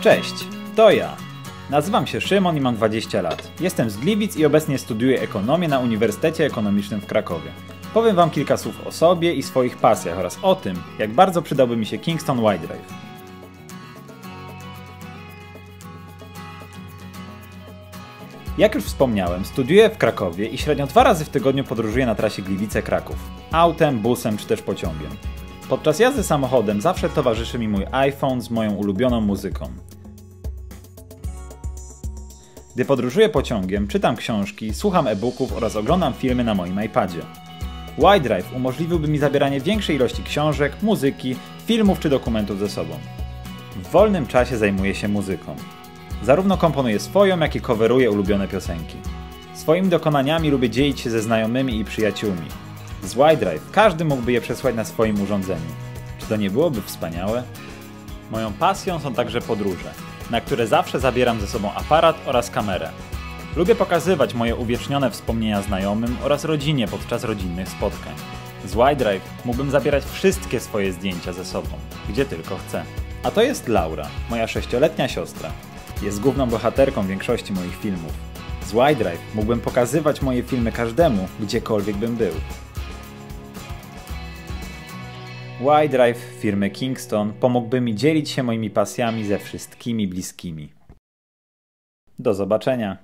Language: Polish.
Cześć, to ja. Nazywam się Szymon i mam 20 lat. Jestem z Gliwic i obecnie studiuję ekonomię na Uniwersytecie Ekonomicznym w Krakowie. Powiem Wam kilka słów o sobie i swoich pasjach oraz o tym, jak bardzo przydałby mi się Kingston Y-Drive. Jak już wspomniałem, studiuję w Krakowie i średnio dwa razy w tygodniu podróżuję na trasie Gliwice-Kraków. Autem, busem czy też pociągiem. Podczas jazdy samochodem zawsze towarzyszy mi mój iPhone z moją ulubioną muzyką. Gdy podróżuję pociągiem, czytam książki, słucham e-booków oraz oglądam filmy na moim iPadzie. Y-Drive umożliwiłby mi zabieranie większej ilości książek, muzyki, filmów czy dokumentów ze sobą. W wolnym czasie zajmuję się muzyką. Zarówno komponuję swoją, jak i coveruję ulubione piosenki. Swoimi dokonaniami lubię dzielić się ze znajomymi i przyjaciółmi. Z Y-Drive każdy mógłby je przesłać na swoim urządzeniu. Czy to nie byłoby wspaniałe? Moją pasją są także podróże, na które zawsze zabieram ze sobą aparat oraz kamerę. Lubię pokazywać moje uwiecznione wspomnienia znajomym oraz rodzinie podczas rodzinnych spotkań. Z Y-Drive mógłbym zabierać wszystkie swoje zdjęcia ze sobą, gdzie tylko chcę. A to jest Laura, moja sześcioletnia siostra. Jest główną bohaterką większości moich filmów. Z Y-Drive mógłbym pokazywać moje filmy każdemu, gdziekolwiek bym był. Y-Drive firmy Kingston pomógłby mi dzielić się moimi pasjami ze wszystkimi bliskimi. Do zobaczenia.